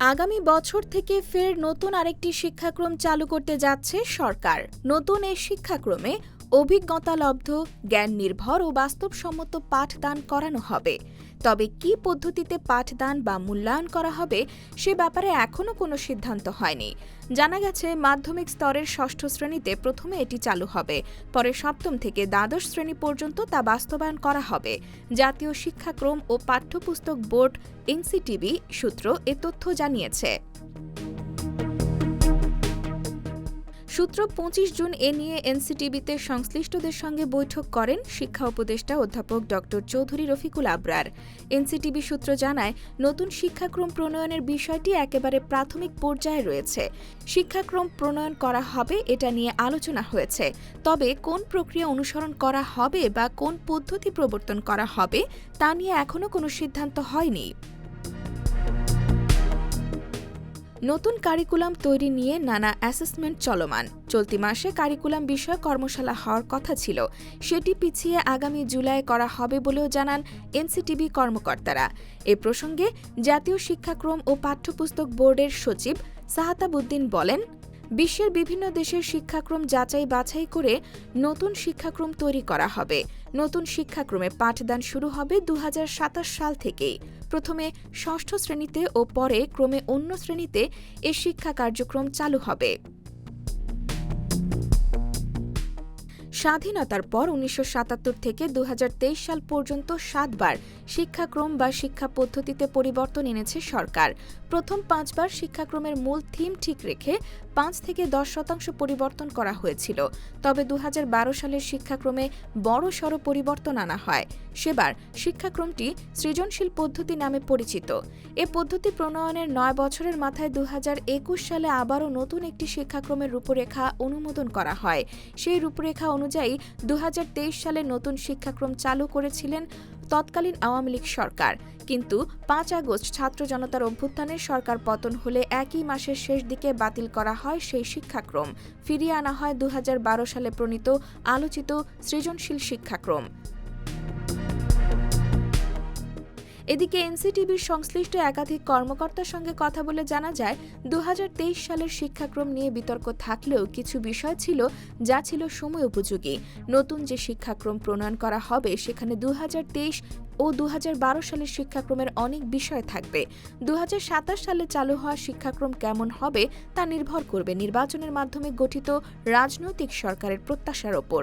আগামী বছর থেকে ফের নতুন আরেকটি শিক্ষাক্রম চালু করতে যাচ্ছে সরকার। নতুন এই শিক্ষাক্রমে অভিজ্ঞতালব্ধ জ্ঞান নির্ভর ও বাস্তবসম্মত পাঠদান করানো হবে। তবে কি পদ্ধতিতে পাঠদান বা মূল্যায়ন করা হবে, সে ব্যাপারে এখনও কোনো সিদ্ধান্ত হয়নি। জানা গেছে, মাধ্যমিক স্তরের ষষ্ঠ শ্রেণীতে প্রথমে এটি চালু হবে। পরে সপ্তম থেকে দ্বাদশ শ্রেণি পর্যন্ত তা বাস্তবায়ন করা হবে। জাতীয় শিক্ষাক্রম ও পাঠ্যপুস্তক বোর্ড, এনসিটিবি সূত্র এ তথ্য জানিয়েছে। সূত্র পঁচিশ জুন এ নিয়ে এনসিটিভিতে সংশ্লিষ্টদের সঙ্গে বৈঠক করেন শিক্ষা উপদেষ্টা অধ্যাপক ড চৌধুরী রফিকুল আবরার। এনসিটিভি সূত্র জানায়, নতুন শিক্ষাক্রম প্রণয়নের বিষয়টি একেবারে প্রাথমিক পর্যায়ে রয়েছে। শিক্ষাক্রম প্রণয়ন করা হবে, এটা নিয়ে আলোচনা হয়েছে। তবে কোন প্রক্রিয়া অনুসরণ করা হবে বা কোন পদ্ধতি প্রবর্তন করা হবে, তা নিয়ে এখনও কোনো সিদ্ধান্ত হয়নি। নতুন কারিকুলাম তৈরি নিয়ে নানা অ্যাসেসমেন্ট চলমান। চলতি মাসে কারিকুলাম বিষয়ে কর্মশালা হওয়ার কথা ছিল। সেটি পিছিয়ে আগামী জুলাই করা হবে বলেও জানান এনসিটিবি কর্মকর্তারা। এ প্রসঙ্গে জাতীয় শিক্ষাক্রম ও পাঠ্যপুস্তক বোর্ডের সচিব সাহাতাবুদ্দিন বলেন বিশ্বের বিভিন্ন দেশের শিক্ষাক্রম যাচাই বাছাই করে নতুন শিক্ষাক্রম তৈরি করা হবে। নতুন শিক্ষাক্রমে পাঠদান শুরু হবে দু সাল থেকেই। প্রথমে ষষ্ঠ শ্রেণীতে ও পরে ক্রমে অন্য শ্রেণীতে এ শিক্ষা কার্যক্রম চালু হবে। স্বাধীনতার পর উনিশশো সাতাত্তর থেকে দু হাজার তেইশ সাল পর্যন্ত সাতবার শিক্ষাক্রম বা শিক্ষা পদ্ধতিতে পরিবর্তন এনেছে সরকার। প্রথম পাঁচবার শিক্ষাক্রমের মূল থিম ঠিক রেখে পাঁচ থেকে দশ শতাংশ পরিবর্তন করা হয়েছিল। তবে দু হাজার বারো সালের শিক্ষাক্রমে বড় সড় পরিবর্তন আনা হয়। সেবার শিক্ষাক্রমটি সৃজনশীল পদ্ধতি নামে পরিচিত। এ পদ্ধতি প্রণয়নের নয় বছরের মাথায় দু হাজার একুশ সালে আবারও নতুন একটি শিক্ষাক্রমের রূপরেখা অনুমোদন করা হয়। সেই রূপরেখা অনুযায়ী দু হাজার তেইশ সালে নতুন শিক্ষাক্রম চালু করেছিলেন তৎকালীন আওয়ামী লীগ সরকার। কিন্তু পাঁচ আগস্ট ছাত্র জনতার অভ্যুত্থানের সরকার পতন হলে একই মাসের শেষ দিকে বাতিল করা হয় সেই শিক্ষাক্রম। ফিরিয়ে আনা হয় দু হাজার বারো সালে প্রণীত, আলোচিত, সৃজনশীল শিক্ষাক্রম। এদিকে এনসিটিভির সংশ্লিষ্ট একাধিক কর্মকর্তার সঙ্গে কথা বলে জানা যায় দু হাজার তেইশ সালের শিক্ষাক্রম নিয়ে বিতর্ক থাকলেও কিছু বিষয় ছিল যা ছিল সময় উপযোগী। নতুন যে শিক্ষাক্রম প্রণয়ন করা হবে, সেখানে দু হাজার তেইশ ও দু হাজার বারো সালের শিক্ষাক্রমের অনেক বিষয় থাকবে। দু হাজার সাতাশ সালে চালু হওয়া শিক্ষাক্রম কেমন হবে, তা নির্ভর করবে নির্বাচনের মাধ্যমে গঠিত রাজনৈতিক সরকারের প্রত্যাশার ওপর।